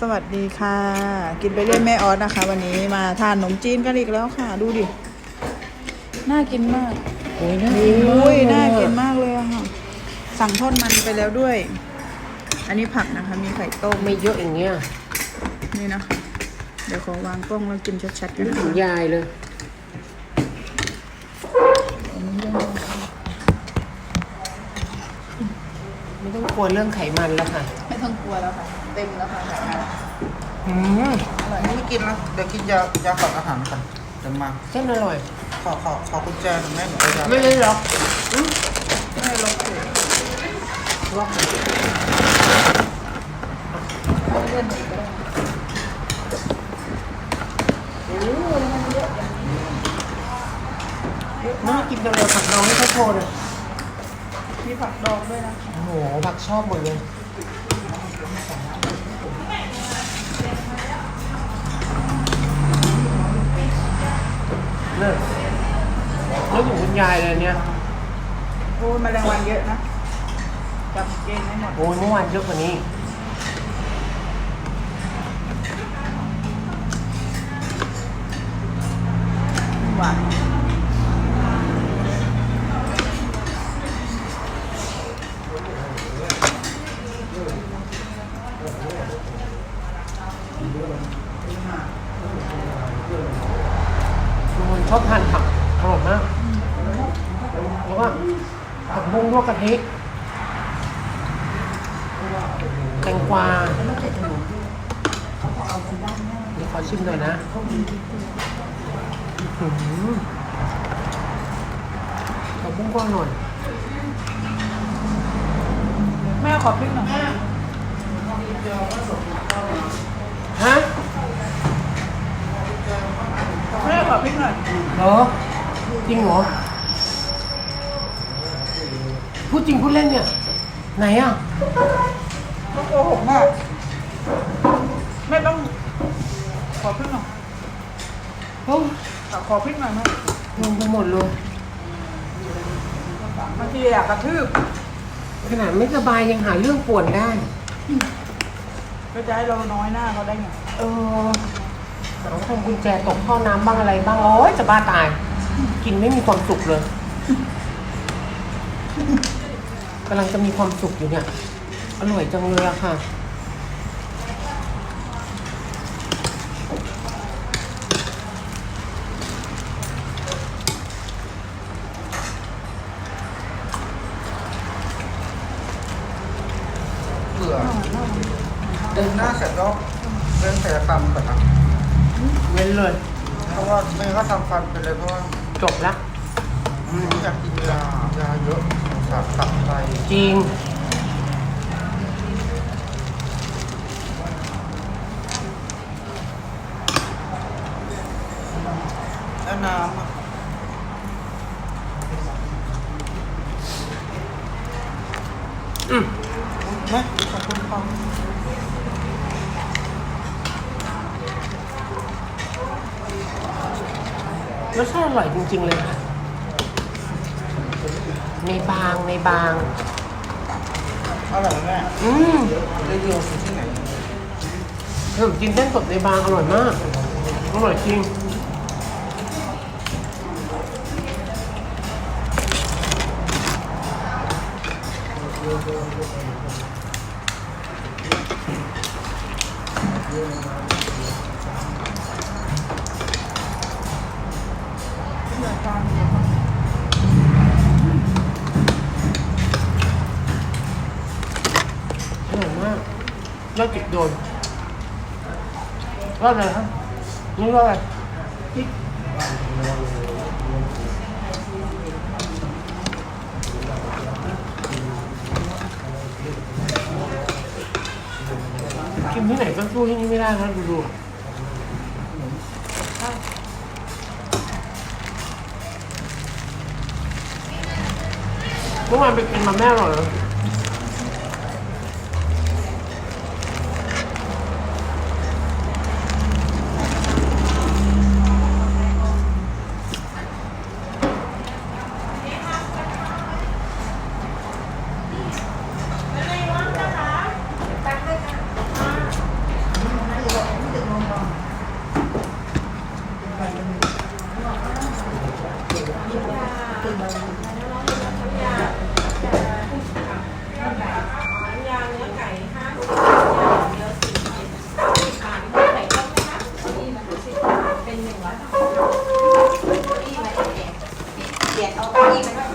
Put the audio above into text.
สวัสดีค่ะ กินไปเรื่อยแม่ออสนะคะ วันนี้มาทานขนมจีนกันอีกแล้วค่ะ ดูดิ น่ากินมากโอ้ยน่าโอ้ยน่ากินมากมากเลยอะค่ะ สั่งทอดมันไปแล้วด้วย อันนี้ผักนะคะ มีไข่ต้มไม่เยอะอย่างเงี้ยนี่นะคะเดี๋ยวขอวางกล้องแล้วกินชัดๆกันถึค่ะงยายเลยไม่ต้องกลัวเรื่องไขมันแล้วค่ะ ไม่ต้องกลัวแล้วค่ะ เต็มแล้วค่ะ ไข่มันอืมไม่กินแล้วเดี๋ยวกินยายาฝักอาหารก่อนเดี๋ยวมาเส้นอร่อย ขอขอขอกุญแจหน่อยแม่หนูเอายาไม่เลยหรอกไม่ลงถูกล็อกเลื่อนหนีก็ได้น่ากินจังเลยผักดองให้เขาโชว์เลยมีผักดองด้วยนะคะโอ้โหผักชอบหมดเลย เนี่ยแล้วอยู่คุณยายเลยเนี่ยโอ้ยแมลงวันเยอะนะจับเกณฑ์ไม่หมด โอ้ยเมื่อวานเยอะกว่านี้ ชอบทานผักอร่อยมากแล้วก็ผักบุ้งลวกกะทิแตงกวาเดี๋ยวขอชิมหน่อยนะอื้อหือผักบุ้งก็อร่อยแม่ขอพริกหน่อยฮะ แม่ขอพ ริกหน่อยเหรอจริงเหรอพูดจริงพูดเล่นเนี่ย ไหนอะต้องโกหกมากแม่ต้อง ขอพริกหน่อยโอ้ขอพริกหน่อยแม่ลงไปหมดเลยบางทีอยากกระทืบขนาดไม่สบายยังหาเรื่องป่วนได้ ก็จะให้เราน้อยหน้าเขาได้ไง เออ แต่ต้องทำกุญแจตกท่อน้ำบ้างอะไรบ้างโอ้ยจะบ้าตาย กินไม่มีความสุขเลยกำลังจะมีความสุขอยู่เนี่ย อร่อยจังเลยอะค่ะ เบื่อเดินหน้าเสร็จแล้วเดินแต่ฟันก่อนนะ เว้นเลย เพราะว่าไม่งั้นก็ทำฟันไปเลยเพราะว่าจบละอืมอยากกินยายาเยอะสารตับไตจริง แล้วน้ำอะอืมแม่ขอบคุณครับ รสชาติอร่อยจริง ๆ เลยค่ะ ในบางในบาง อร่อยไหมแม่อืมเรียวๆที่ไหนขนมจีนเส้นสดในบางอร่อยมาก อร่อยจริง อ ยอดจิกโดนว่าอะไรครับนี่ว่าอะไรพริกกินที่ไหนก็สู้ที่นี่ไม่ได้นะดูดูเมื่อวานไปกินมาแม่อร่อ 哦，